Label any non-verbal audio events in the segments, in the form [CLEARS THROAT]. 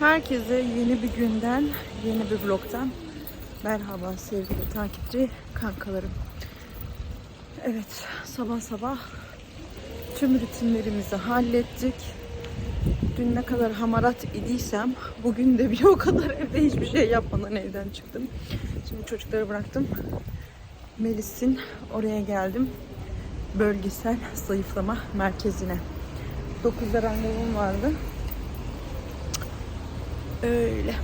Herkese yeni bir günden, yeni bir vlogtan merhaba sevgili takipçi kankalarım. Evet, sabah sabah tüm rutinlerimizi hallettik. Dün ne kadar hamarat idiysem bugün de bir o kadar evde hiçbir şey yapmadan evden çıktım. Şimdi çocukları bıraktım. Melis'in oraya geldim. Bölgesel zayıflama merkezine. 9'da randevum vardı. Öyle.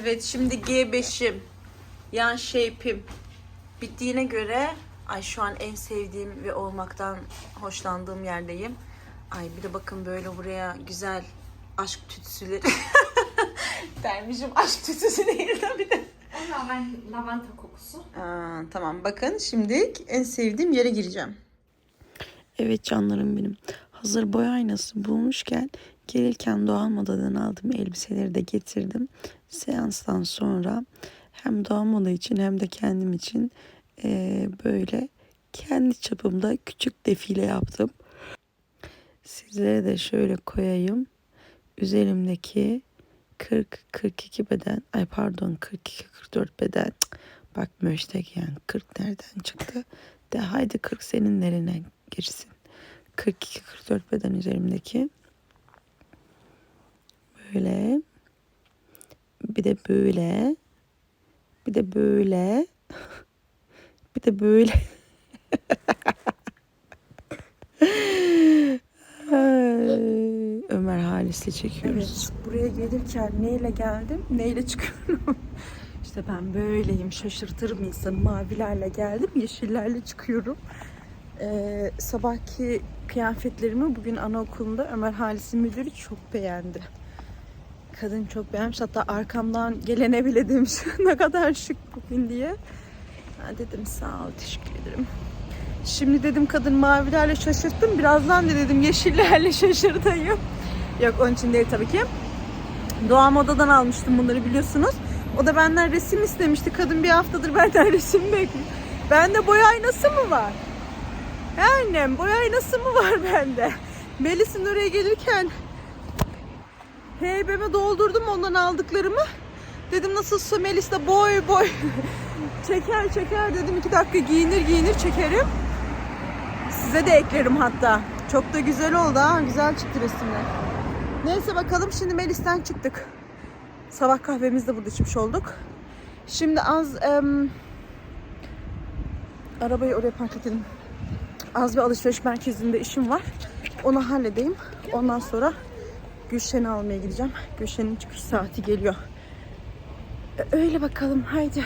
Evet şimdi G5'im yan shape'im bittiğine göre ay şu an en sevdiğim ve olmaktan hoşlandığım yerdeyim. Ay bir de bakın böyle buraya güzel aşk tütsüleri [LAUGHS] dermişim aşk tütsüsü değil tabii de. Laven, lavanta kokusu. Aa, tamam bakın şimdi en sevdiğim yere gireceğim. Evet canlarım benim. Hazır boy aynası bulmuşken gelirken doğal modadan aldığım elbiseleri de getirdim. Seanstan sonra hem moda için hem de kendim için eee, böyle kendi çapımda küçük defile yaptım. Sizlere de şöyle koyayım. Üzerimdeki 40-42 beden, ay pardon 42-44 beden. Bak möştek yani 40 nereden çıktı? De haydi 40 senin nerene girsin. 42-44 beden üzerimdeki. Böyle. Bir de böyle. Bir de böyle. [LAUGHS] Bir de böyle. [LAUGHS] Ömer Halis'le çekiyoruz. Evet, buraya gelirken neyle geldim, neyle çıkıyorum? [LAUGHS] İşte ben böyleyim. Şaşırtırım insanı. Mavilerle geldim. Yeşillerle çıkıyorum. Ee, sabahki kıyafetlerimi bugün anaokulunda Ömer Halis'in müdürü çok beğendi. Kadın çok beğenmiş. Hatta arkamdan gelene bile demiş [LAUGHS] ne kadar şık bugün diye. Ben dedim sağ ol teşekkür ederim. Şimdi dedim kadın mavilerle şaşırttım. Birazdan da dedim yeşillerle [LAUGHS] şaşırtayım. Yok onun için değil tabii ki. Doğa Moda'dan almıştım bunları biliyorsunuz. O da benden resim istemişti. Kadın bir haftadır benden [LAUGHS] resim bekliyor. Bende boya aynası mı var? He Annem boya aynası mı var bende? Melis'in oraya gelirken heybeme doldurdum ondan aldıklarımı. Dedim nasılsa Melis de boy boy [LAUGHS] çeker çeker dedim iki dakika giyinir giyinir çekerim. Size de eklerim hatta. Çok da güzel oldu ha. Güzel çıktı resimler. Neyse bakalım şimdi Melis'ten çıktık. Sabah kahvemizi de burada içmiş olduk. Şimdi az em, arabayı oraya park edelim. Az bir alışveriş merkezinde işim var. Onu halledeyim. Ondan sonra Gülşen'i almaya gideceğim. Gülşen'in çıkış saati geliyor. E, Öyle bakalım haydi.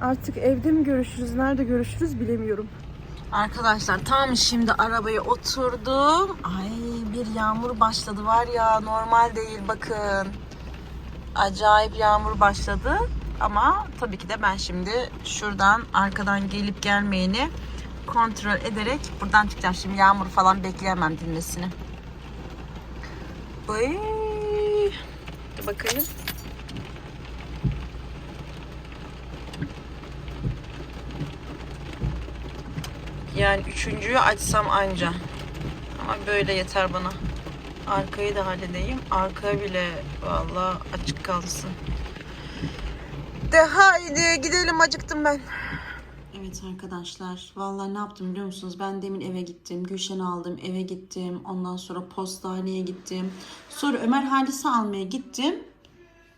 Artık evde mi görüşürüz, nerede görüşürüz bilemiyorum. Arkadaşlar tam şimdi arabaya oturdum. Ay bir yağmur başladı var ya normal değil bakın. Acayip yağmur başladı. Ama tabii ki de ben şimdi şuradan arkadan gelip gelmeyeni kontrol ederek buradan çıkacağım. Şimdi yağmur falan bekleyemem dinmesini. Ay. Bakayım. Yani üçüncüyü açsam anca. Ama böyle yeter bana. Arkayı da halledeyim. Arka bile valla açık kalsın. De haydi gidelim acıktım ben. Evet arkadaşlar vallahi ne yaptım biliyor musunuz? Ben demin eve gittim. Gülşen'i aldım eve gittim. Ondan sonra postaneye gittim. Sonra Ömer Halis'i almaya gittim.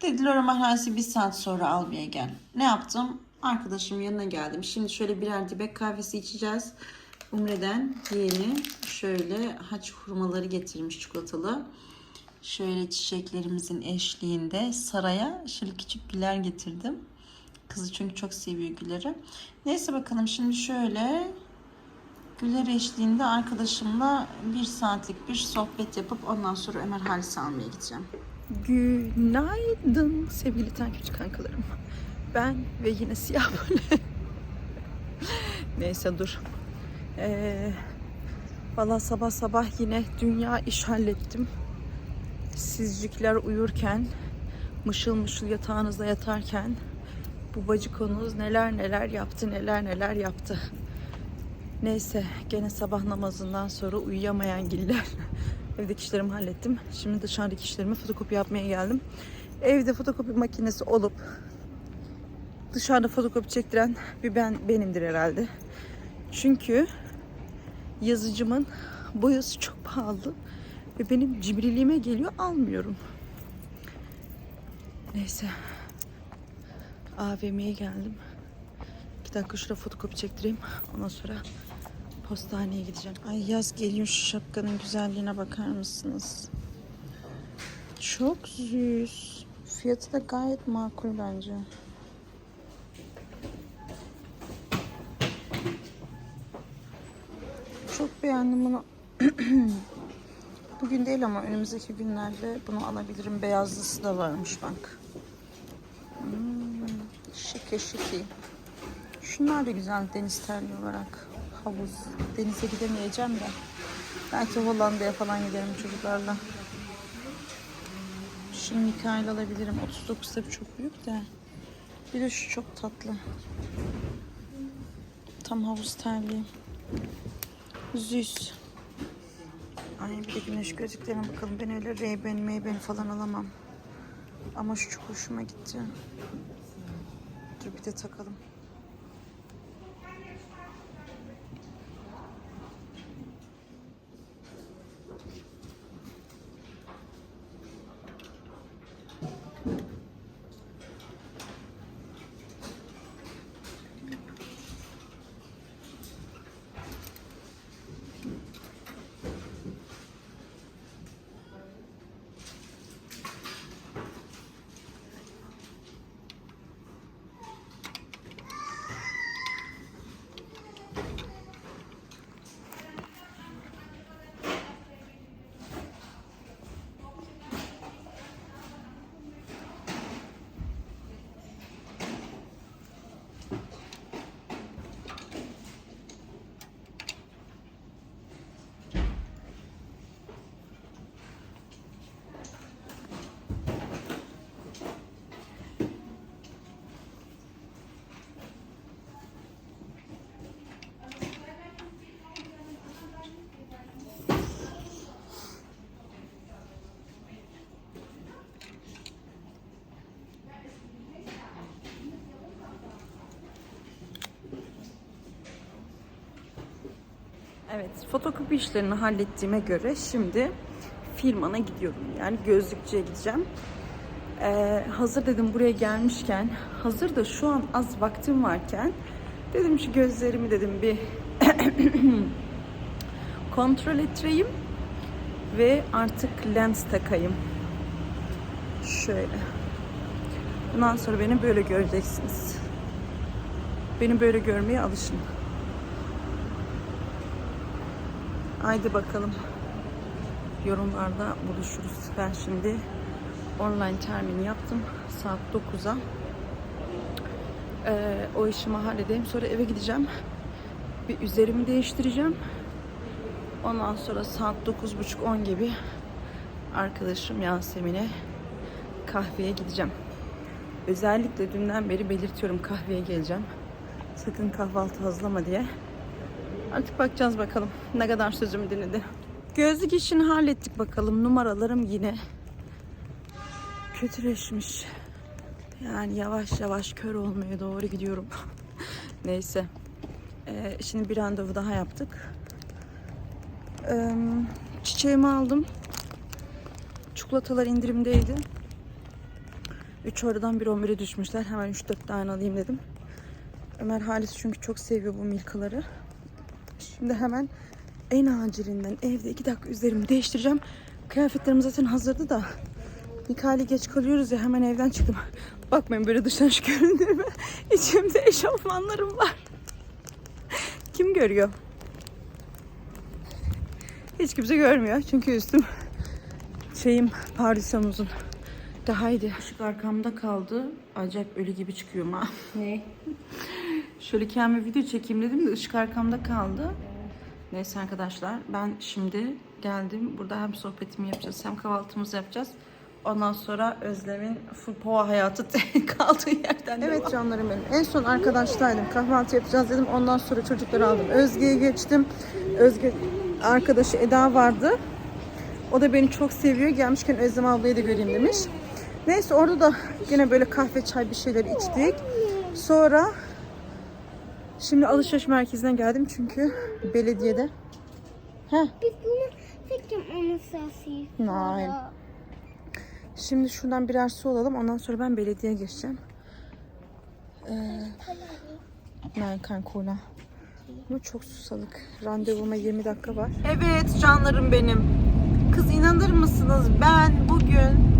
Dediler Ömer Halis'i bir saat sonra almaya gel. Ne yaptım? Arkadaşımın yanına geldim. Şimdi şöyle birer dibek kahvesi içeceğiz. Umre'den yeni şöyle haç hurmaları getirmiş çikolatalı. Şöyle çiçeklerimizin eşliğinde saraya şöyle küçük güller getirdim. Kızı çünkü çok seviyor gülleri. Neyse bakalım şimdi şöyle güller eşliğinde arkadaşımla bir saatlik bir sohbet yapıp ondan sonra Ömer Halis'i almaya gideceğim. Günaydın sevgili takipçi kankalarım. Ben ve yine siyah böyle. Neyse dur. Ee, Valla sabah sabah yine dünya iş hallettim. Sizcikler uyurken, mışıl mışıl yatağınızda yatarken bu bacıkonuz neler neler yaptı, neler neler yaptı. Neyse gene sabah namazından sonra uyuyamayan giller. [LAUGHS] Evdeki işlerimi hallettim. Şimdi dışarıdaki işlerimi fotokopi yapmaya geldim. Evde fotokopi makinesi olup dışarıda fotokopi çektiren bir ben benimdir herhalde. Çünkü yazıcımın boyası çok pahalı ve benim cimriliğime geliyor almıyorum. Neyse. AVM'ye geldim. İki dakika şurada fotokopi çektireyim. Ondan sonra postaneye gideceğim. Ay yaz geliyor şu şapkanın güzelliğine bakar mısınız? Çok düz. Fiyatı da gayet makul bence. Çok beğendim bunu. [CLEARS THROAT] Bugün değil ama önümüzdeki günlerde bunu alabilirim. Beyazlısı da varmış bak. Şıkı şıkı. Şunlar da güzel deniz terliği olarak. Havuz. Denize gidemeyeceğim de. Belki Hollanda'ya falan giderim çocuklarla. Şunu Mikail alabilirim. 39 tabii çok büyük de. Bir de şu çok tatlı. Tam havuz terliği. Züz. Ay bir de güneş gözlüklerine bakalım. Ben öyle Ray-Ban, May-Ban falan alamam. Ama şu çok hoşuma gitti. Şöyle bir de takalım. Evet, fotokopi işlerini hallettiğime göre şimdi firmana gidiyorum. Yani gözlükçüye gideceğim. Ee, hazır dedim buraya gelmişken, hazır da şu an az vaktim varken dedim şu gözlerimi dedim bir [CLEARS THROAT] kontrol ettireyim ve artık lens takayım. Şöyle. Bundan sonra beni böyle göreceksiniz. Beni böyle görmeye alışın. Haydi bakalım. Yorumlarda buluşuruz. Ben şimdi online termini yaptım. Saat 9'a. Ee, o işimi halledeyim. Sonra eve gideceğim. Bir üzerimi değiştireceğim. Ondan sonra saat 9.30-10 gibi arkadaşım Yasemin'e kahveye gideceğim. Özellikle dünden beri belirtiyorum kahveye geleceğim. Sakın kahvaltı hazırlama diye. Artık bakacağız bakalım ne kadar sözümü dinledi. Gözlük işini hallettik bakalım. Numaralarım yine kötüleşmiş. Yani yavaş yavaş kör olmaya doğru gidiyorum. [LAUGHS] Neyse. Ee, şimdi bir randevu daha yaptık. Ee, çiçeğimi aldım. Çikolatalar indirimdeydi. 3 oradan bir 11'e düşmüşler. Hemen 3-4 tane alayım dedim. Ömer Halis çünkü çok seviyor bu milkaları. Şimdi hemen en acilinden evde iki dakika üzerimi değiştireceğim. Kıyafetlerim zaten hazırdı da. Nikali geç kalıyoruz ya hemen evden çıktım. Bakmayın böyle dıştan şu göründüğüme. İçimde eşofmanlarım var. Kim görüyor? Hiç kimse görmüyor. Çünkü üstüm şeyim Paris'ten uzun. Daha iyiydi. Işık arkamda kaldı. Acayip ölü gibi çıkıyorum ha. Ne? [LAUGHS] Şöyle kendime video çekeyim dedim de ışık arkamda kaldı. Neyse arkadaşlar ben şimdi geldim. Burada hem sohbetimi yapacağız hem kahvaltımızı yapacağız. Ondan sonra Özlem'in full pova hayatı [LAUGHS] kaldığı yerden Evet canlarım benim. En son arkadaştaydım. Kahvaltı yapacağız dedim. Ondan sonra çocukları aldım. Özge'ye geçtim. Özge arkadaşı Eda vardı. O da beni çok seviyor. Gelmişken Özlem ablayı da göreyim demiş. Neyse orada da yine böyle kahve çay bir şeyler içtik. Sonra Şimdi alışveriş merkezine geldim çünkü belediyede. Heh. Nein. şimdi şuradan birer su alalım. Ondan sonra ben belediyeye geçeceğim. Ee, nein, kein Cola. Ama çok susalık. Randevuma 20 dakika var. Evet canlarım benim. Kız inanır mısınız? Ben bugün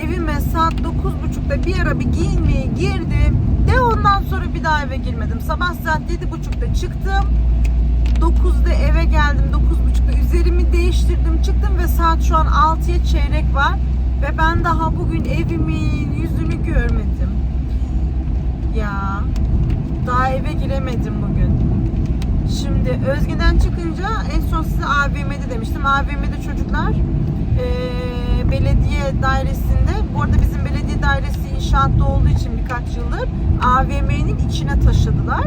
evime saat 9.30'da bir ara bir giyinmeye girdim. De ondan sonra bir daha eve girmedim. Sabah saat 7.30'da çıktım. 9'da eve geldim. 9.30'da üzerimi değiştirdim. Çıktım ve saat şu an 6'ya çeyrek var. Ve ben daha bugün evimin yüzünü görmedim. Ya daha eve giremedim bugün. Şimdi Özge'den çıkınca en son size AVM'de demiştim. AVM'de çocuklar eee, belediye dairesinde, bu arada bizim belediye dairesi inşaatta olduğu için birkaç yıldır AVM'nin içine taşıdılar.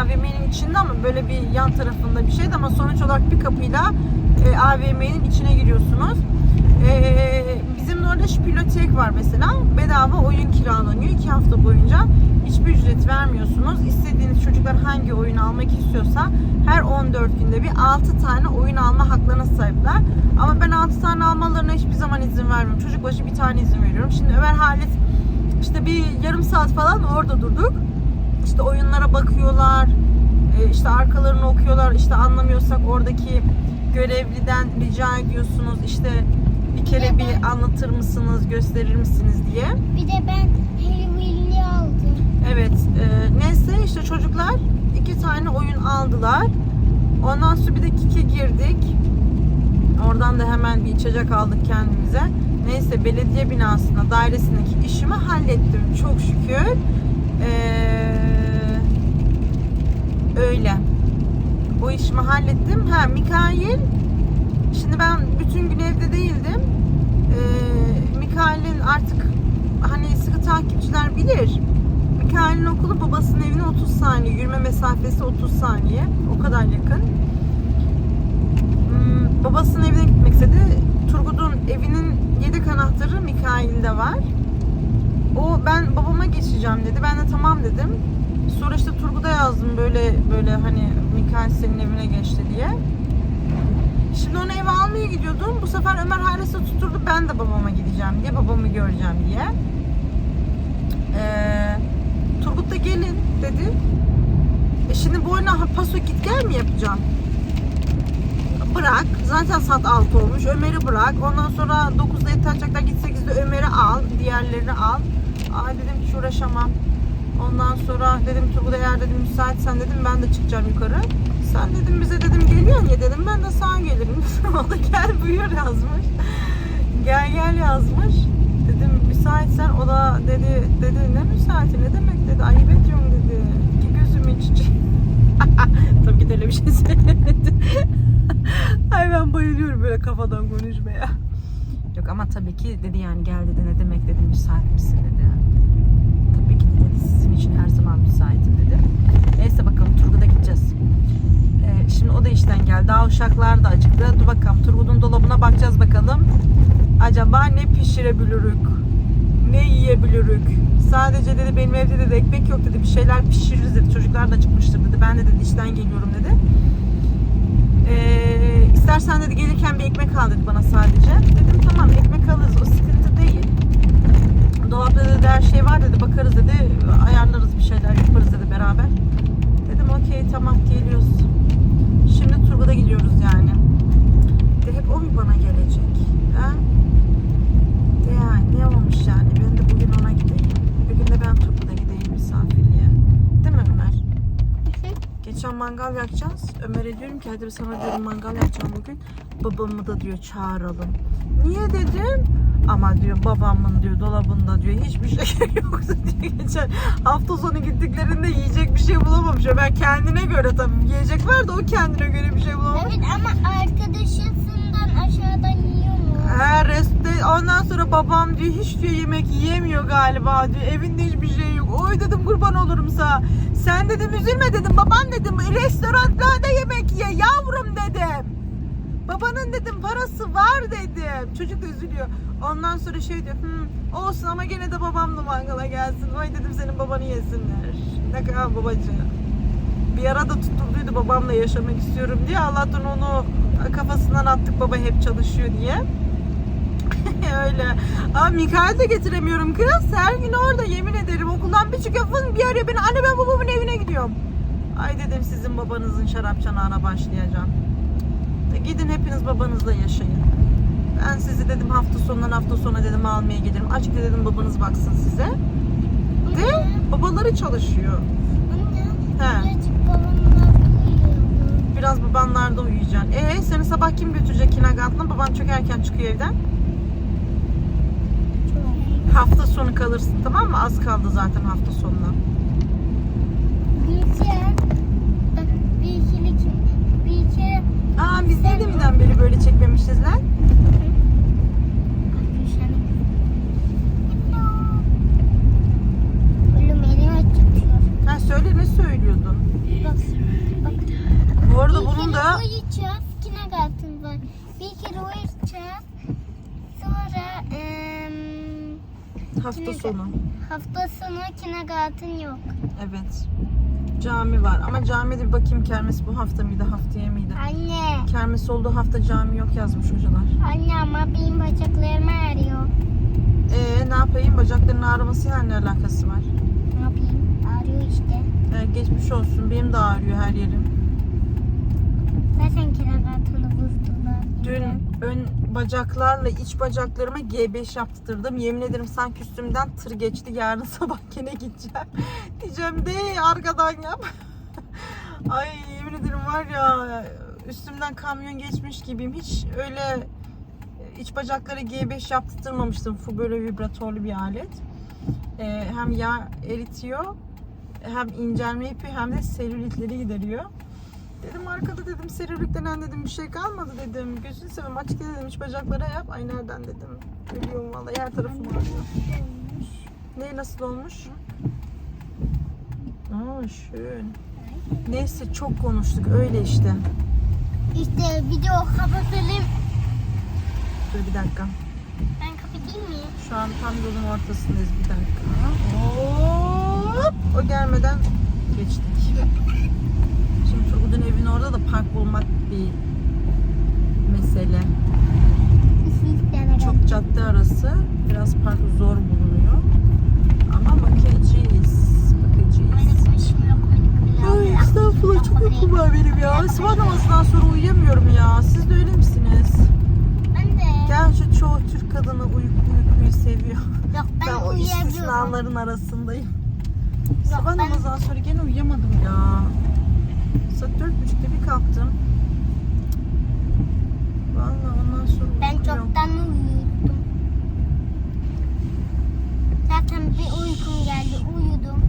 AVM'nin içinde ama böyle bir yan tarafında bir şeydi ama sonuç olarak bir kapıyla e, AVM'nin içine giriyorsunuz. E, bizim orada şpilotek var mesela. Bedava oyun kiralanıyor iki hafta boyunca. Hiçbir ücret vermiyorsunuz. İstediğiniz çocuklar hangi oyun almak istiyorsa her 14 günde bir 6 tane oyun alma haklarına sahipler. Ama ben 6 tane almalarına hiçbir zaman izin vermiyorum. Çocuk başı bir tane izin veriyorum. Şimdi Ömer Halis işte bir yarım saat falan orada durduk. İşte oyunlara bakıyorlar. e, işte arkalarını okuyorlar. İşte anlamıyorsak oradaki görevliden rica ediyorsunuz. İşte bir kere bir anlatır mısınız, gösterir misiniz diye. Bir de ben Halloween'li aldım. Evet. e, neyse işte çocuklar iki tane oyun aldılar. Ondan sonra bir de kike girdik. Oradan da hemen bir içecek aldık kendimize. Neyse belediye binasında dairesindeki işimi hallettim çok şükür. Ee, öyle. O işimi hallettim. Ha Mikail şimdi ben bütün gün evde değildim. Ee, Mikail'in artık hani sıkı takipçiler bilir. Mikail'in okulu babasının evine 30 saniye. Yürüme mesafesi 30 saniye. O kadar yakın. Hmm, babasının evine gitmek istedi. Turgut'un evinin yedek anahtarı Mikail'de var. O ben babama geçeceğim dedi. Ben de tamam dedim. Sonra işte Turgut'a yazdım böyle böyle hani Mikael senin evine geçti diye. Şimdi onu eve almaya gidiyordum. Bu sefer Ömer Hayras'ı tutturdu. Ben de babama gideceğim diye. Babamı göreceğim diye. Ee, Turgut da gelin dedi. E şimdi bu oyuna paso git gel mi yapacağım? Bırak. Zaten saat 6 olmuş. Ömer'i bırak. Ondan sonra 9'da et açacaklar. Git 8'de Ömer'i al. Diğerlerini al. Aa dedim ki uğraşamam. Ondan sonra dedim Turgut eğer dedim müsaitsen dedim ben de çıkacağım yukarı. Sen dedim bize dedim geliyorsun ya dedim ben de sana gelirim. [LAUGHS] o da gel buyur yazmış. Gel gel yazmış. Müsaitsen o da dedi dedi ne müsaiti ne demek dedi ayıp ediyorum dedi. Ki gözümün çiçeği. [LAUGHS] Tabii ki de öyle bir şey söylemedi. [LAUGHS] Ay ben bayılıyorum böyle kafadan konuşmaya. Yok ama tabii ki dedi yani gel dedi ne demek dedi müsait misin dedi. Tabii ki dedi sizin için her zaman müsaitim dedi. Neyse bakalım Turgut'a gideceğiz. Ee, şimdi o da işten geldi. Daha uşaklar da acıktı. Dur bakalım Turgut'un dolabına bakacağız bakalım. Acaba ne pişirebilirük? Ne yiyebilirük? Sadece dedi benim evde dedi ekmek yok dedi. Bir şeyler pişiririz dedi. Çocuklar da çıkmıştır dedi. Ben de dedi işten geliyorum dedi. Ee, istersen dedi gelirken bir ekmek al dedi bana sadece. Dedim tamam ekmek alırız o sıkıntı değil. Dolapta dedi her şey var dedi bakarız dedi ayarlarız bir şeyler yaparız dedi beraber. Dedim okey tamam geliyoruz. Şimdi Turgut'a gidiyoruz yani. De hep o mu bana gelecek? Ha? De yani ben de bugün ona gideyim. Bir gün de ben Turgut'a gideyim misafirliğe. Değil mi Ömer? [LAUGHS] Geçen mangal yakacağız. Ömer'e diyorum ki hadi sana diyorum mangal yakacağım bugün. Babamı da diyor çağıralım. Niye dedim? Ama diyor babamın diyor dolabında diyor hiçbir şey [LAUGHS] yoktu diyor. Geçen hafta sonu gittiklerinde yiyecek bir şey bulamamış. Ömer kendine göre tabii yiyecek var da o kendine göre bir şey bulamamış. Evet ama arkadaşısından aşağıdan yiyor Her reste ondan sonra babam diyor hiç diyor yemek yiyemiyor galiba diyor. Evinde hiçbir şey yok. Oy dedim kurban olurum sana. Sen dedim üzülme dedim. Baban dedim restoranlarda yemek ye yavrum dedim. Babanın dedim parası var dedim. Çocuk da üzülüyor. Ondan sonra şey diyor. "Hmm, olsun ama gene de babam da mangala gelsin. Oy dedim senin babanı yesinler. Ne kadar babacı. Bir ara da tutturduydu babamla yaşamak istiyorum diye. Allah'tan onu kafasından attık baba hep çalışıyor diye. Öyle. Ama Mikael de getiremiyorum kız. Her gün orada yemin ederim. Okuldan bir çıkıyor fın bir arıyor beni. Anne ben babamın evine gidiyorum. Ay dedim sizin babanızın şarap çanağına başlayacağım. De gidin hepiniz babanızla yaşayın. Ben sizi dedim hafta sonundan hafta sona dedim almaya gelirim. Açık dedim babanız baksın size. De babaları çalışıyor. He. Biraz babanlarda uyuyacaksın. Ee seni sabah kim götürecek kindergarten'a? Baban çok erken çıkıyor evden. Hafta sonu kalırsın tamam mı? Az kaldı zaten hafta sonuna. Gülşen. Bak bir ikilik bir kere Aa biz ne deminden beri böyle çekmemişiz lan? Ha söyle ne söylüyordun? Bak bak. Bu arada bunun da uyuyacağız. Kindergarten var. Bir kere uyuyacağız. Sonra em, hafta sonu. hafta sonu kindergarten yok. Evet. Cami var ama camide bir bakayım kermes bu hafta mıydı haftaya mıydı? Anne. Kermes olduğu hafta cami yok yazmış hocalar. Anne ama benim bacaklarım ağrıyor. Ee ne yapayım bacakların ağrımasıyla ne alakası var? Ne yapayım? Ağrıyor işte. Ee, geçmiş olsun benim de ağrıyor her yerim. Zaten kindergarten'ı vurdular. Dün ön bacaklarla iç bacaklarıma G5 yaptırdım. Yemin ederim sanki üstümden tır geçti. Yarın [LAUGHS] sabah gene gideceğim. [LAUGHS] Diyeceğim de arkadan yap. [LAUGHS] Ay yemin ederim var ya üstümden kamyon geçmiş gibiyim. Hiç öyle iç bacaklara G5 yaptırmamıştım. Bu böyle vibratörlü bir alet. Ee, hem yağ eritiyor hem incelme yapıyor hem de selülitleri gideriyor. Dedim arkada dedim denen dedim bir şey kalmadı dedim. Gözünü seveyim açık dedim iç bacaklara yap. Ay nereden dedim. Ölüyorum vallahi her tarafım ağrıyor. Ne nasıl olmuş? Aa şön. Neyse çok konuştuk öyle işte. İşte video kapatalım. Dur bir dakika. Ben kapatayım mı? Şu an tam yolun ortasındayız bir dakika. Hop. O gelmeden geçtik. Evinin orada da park bulmak bir mesele. Çok cadde arası. Biraz park zor bulunuyor. Ama bakacağız. Bakacağız. Ay estağfurullah çok uykum var benim ya. Sabah namazından sonra uyuyamıyorum ya. Siz de öyle misiniz? Ben de. Gerçi çoğu Türk kadını uyku uykuyu seviyor. Yok ben, Ben o istisnaların arasındayım. Sabah namazından sonra gene uyuyamadım ya. Saat dört buçukta bir kalktım. Vallahi ondan sonra Ben çoktan uyudum. Zaten bir uykum geldi uyudum.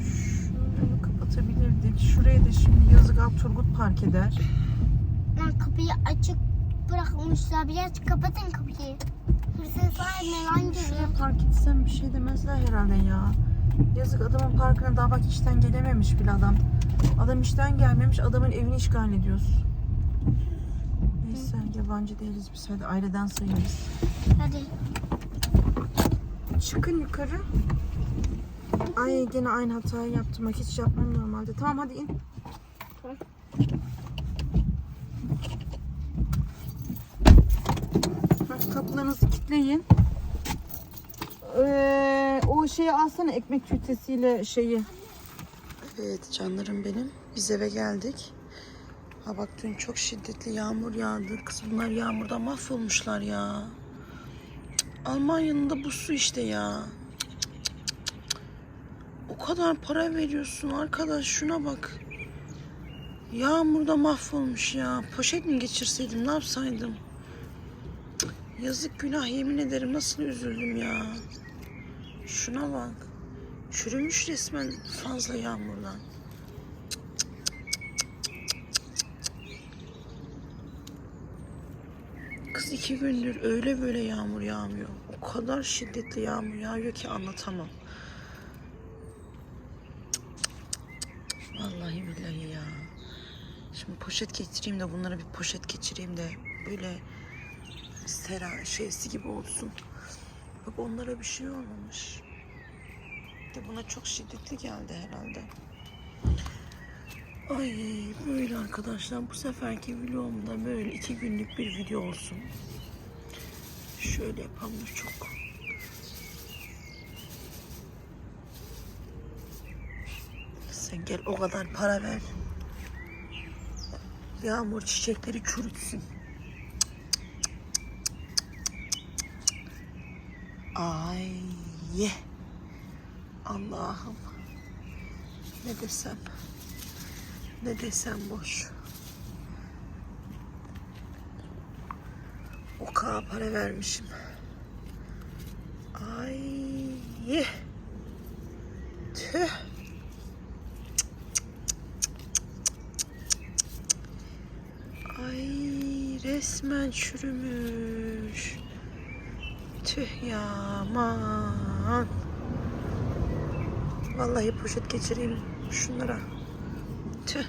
Şunu kapatabilirdik. Şuraya da şimdi yazık alt Turgut park eder. Lan kapıyı açık bırakmışlar. Biraz kapatın kapıyı. Hırsızlar melan geliyor. Şuraya park etsem bir şey demezler herhalde ya. Yazık adamın parkına daha bak işten gelememiş bile adam. Adam işten gelmemiş adamın evini işgal ediyoruz. Neyse yabancı değiliz biz hadi aileden sayılırız. Hadi. Çıkın yukarı. Ay gene aynı hatayı yaptım. Bak hiç yapmam normalde. Tamam hadi in. Bak kapılarınızı kilitleyin. Ee, o şeyi alsana ekmek tütesiyle şeyi. Evet canlarım benim. Biz eve geldik. Ha bak dün çok şiddetli yağmur yağdı. Kız bunlar yağmurda mahvolmuşlar ya. Almanya'nın da bu su işte ya. O kadar para veriyorsun arkadaş şuna bak. Yağmurda mahvolmuş ya. Poşet mi geçirseydim ne yapsaydım? Yazık günah yemin ederim nasıl üzüldüm ya. Şuna bak. Çürümüş resmen fazla yağmurdan. Kız iki gündür öyle böyle yağmur yağmıyor. O kadar şiddetli yağmur yağıyor ki anlatamam. Vallahi billahi ya. Şimdi poşet getireyim de bunlara bir poşet geçireyim de böyle sera şeysi gibi olsun. Bak onlara bir şey olmamış. De buna çok şiddetli geldi herhalde. Ay böyle arkadaşlar bu seferki vlogumda böyle iki günlük bir video olsun. Şöyle yapalım çok. Sen gel o kadar para ver. Yağmur çiçekleri çürütsün. Ay ye. Allah'ım. Ne desem. Ne desem boş. O kadar para vermişim. Ay. Tüh. Ay resmen çürümüş. Tüh ya aman. Vallahi poşet geçireyim şunlara. Tüh.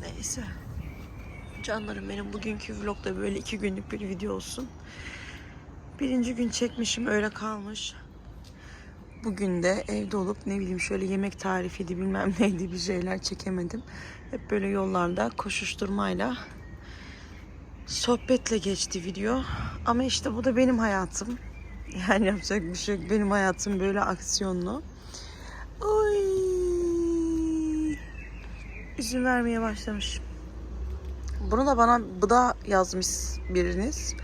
Neyse. Canlarım benim bugünkü vlogda böyle iki günlük bir video olsun. Birinci gün çekmişim öyle kalmış. Bugün de evde olup ne bileyim şöyle yemek tarifiydi bilmem [LAUGHS] neydi bir şeyler çekemedim. Hep böyle yollarda koşuşturmayla sohbetle geçti video. Ama işte bu da benim hayatım. Yani yapacak bir şey yok. Benim hayatım böyle aksiyonlu. Oy. Üzüm vermeye başlamış. Bunu da bana bıda yazmış biriniz.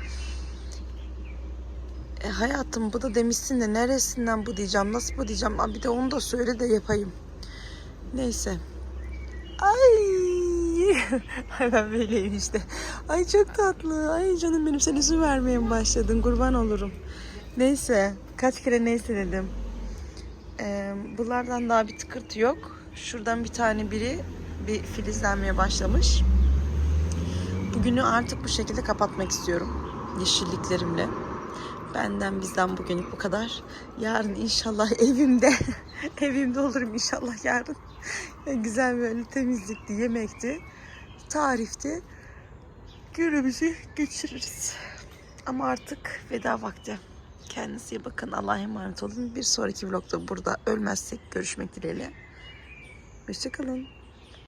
E, hayatım bu demişsin de neresinden bu diyeceğim, nasıl bu diyeceğim. Aa, Bir de onu da söyle de yapayım. Neyse. Ay. [LAUGHS] Ay ben böyleyim işte. Ay çok tatlı. Ay canım benim sen üzüm vermeye başladın? Kurban olurum. Neyse. Kaç kere neyse dedim. Ee, bunlardan daha bir tıkırtı yok. Şuradan bir tane biri bir filizlenmeye başlamış. Bugünü artık bu şekilde kapatmak istiyorum. Yeşilliklerimle. Benden bizden bugünlük bu kadar. Yarın inşallah [LAUGHS] evimde [LAUGHS] evimde olurum inşallah yarın. [LAUGHS] Güzel böyle temizlikti, yemekti, tarifti. Günümüzü geçiririz. Ama artık veda vakti. Kendinize bakın. Allah'a emanet olun. Bir sonraki vlogda burada ölmezsek görüşmek dileğiyle. Hoşçakalın.